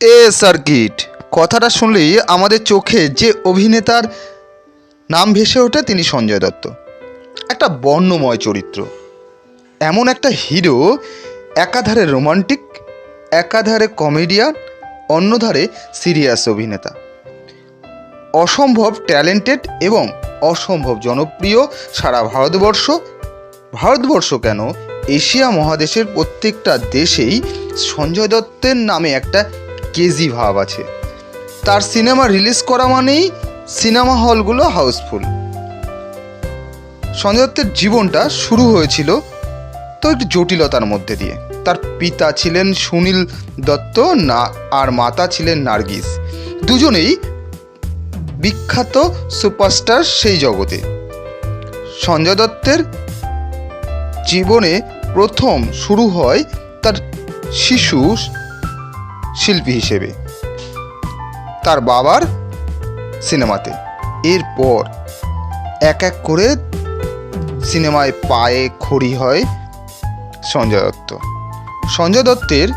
এ circuit. কথাটা শুনলেই আমাদের চোখে যে অভিনেতার নাম ভেসে ওঠে তিনি সঞ্জয় দত্ত। একটা বর্ণময় চরিত্র। এমন একটা হিরো, একাধারে রোমান্টিক, একাধারে কমেডিয়ান, অন্যধারে সিরিয়াস অভিনেতা। অসম্ভব ট্যালেন্টেড এবং অসম্ভব জনপ্রিয় সারা ভারতবর্ষ। ভারতবর্ষ কেন? এশিয়া মহাদেশের প্রত্যেকটা দেশেই সঞ্জয় দত্তের নামে একটা কেজি ভাব আছে। তার সিনেমা রিলিজ করা মানেই সিনেমা হলগুলো হাউসফুল। সঞ্জয় দত্তের জীবনটা শুরু হয়েছিল তো একটু জটিলতার মধ্যে দিয়ে। তার পিতা ছিলেন সুনীল দত্ত না, আর মাতা ছিলেন নার্গিস। দুজনেই বিখ্যাত সুপারস্টার সেই জগতে। সঞ্জয় দত্তের জীবনে প্রথম শুরু হয় তার শিশু শিল্পী হিসেবে। তার বাবার সিনেমাতে। এরপর এক এক করে সিনেমায় পায়ে খড়ি হয় সঞ্জয় দত্ত। সঞ্জয় দত্তের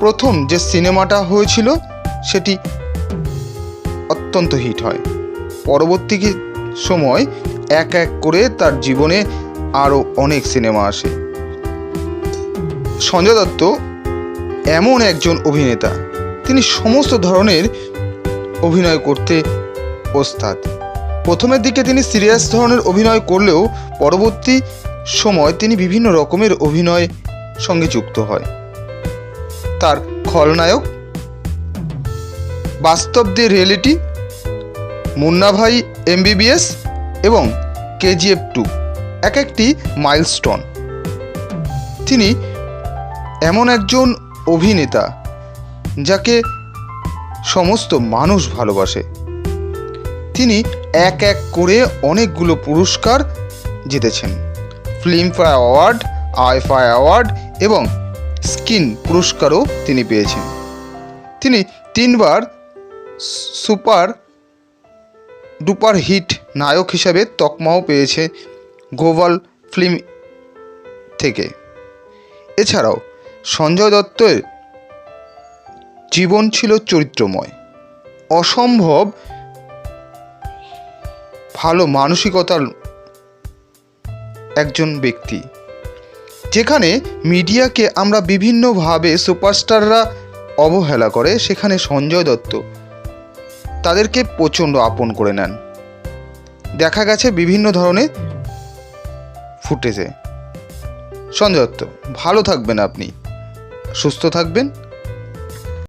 প্রথম যে সিনেমাটা হয়েছিল, সেটি অত্যন্ত হিট হয়। পরবর্তী সময় এক এক করে তার জীবনে আরও অনেক সিনেমা আসে। সঞ্জয় দত্ত এমন একজন অভিনেতা। তিনি সমস্ত ধরনের অভিনয় করতে ওস্তাদ প্রথমের দিকে তিনি সিরিয়াস ধরনের অভিনয় করলেও পরবর্তী সময় তিনি বিভিন্ন রকমের অভিনয় সঙ্গে যুক্ত হয়। তার খলনায়ক বাস্তব দি রিয়েলিটি, মুন্না ভাই এমবিবিএস এবং কেজিএফ টু এক একটি মাইলস্টোন। তিনি এমন একজন অভিনেতা, যাকে সমস্ত মানুষ ভালোবাসে। তিনি এক এক করে অনেকগুলো পুরস্কার জিতেছেন। ফিল্মফেয়ার অ্যাওয়ার্ড আইফাই অ্যাওয়ার্ড এবং স্কিন পুরস্কারও তিনি পেয়েছেন। তিনি তিনবার সুপার ডুপার হিট নায়ক হিসাবে তকমাও পেয়েছে গ্লোবাল ফিল্ম থেকে। এছাড়াও সঞ্জয় দত্তের জীবন ছিল চরিত্রময়। অসম্ভব ভালো মানসিকতার একজন ব্যক্তি। যেখানে মিডিয়াকে আমরা বিভিন্নভাবে সুপারস্টাররা অবহেলা করে, সেখানে সঞ্জয় দত্ত তাদেরকে প্রচণ্ড আপন করে নেন। দেখা গেছে বিভিন্ন ধরনের ফুটেজে। সঞ্জয় দত্ত, ভালো থাকবেন আপনি। সুস্থ থাকবেন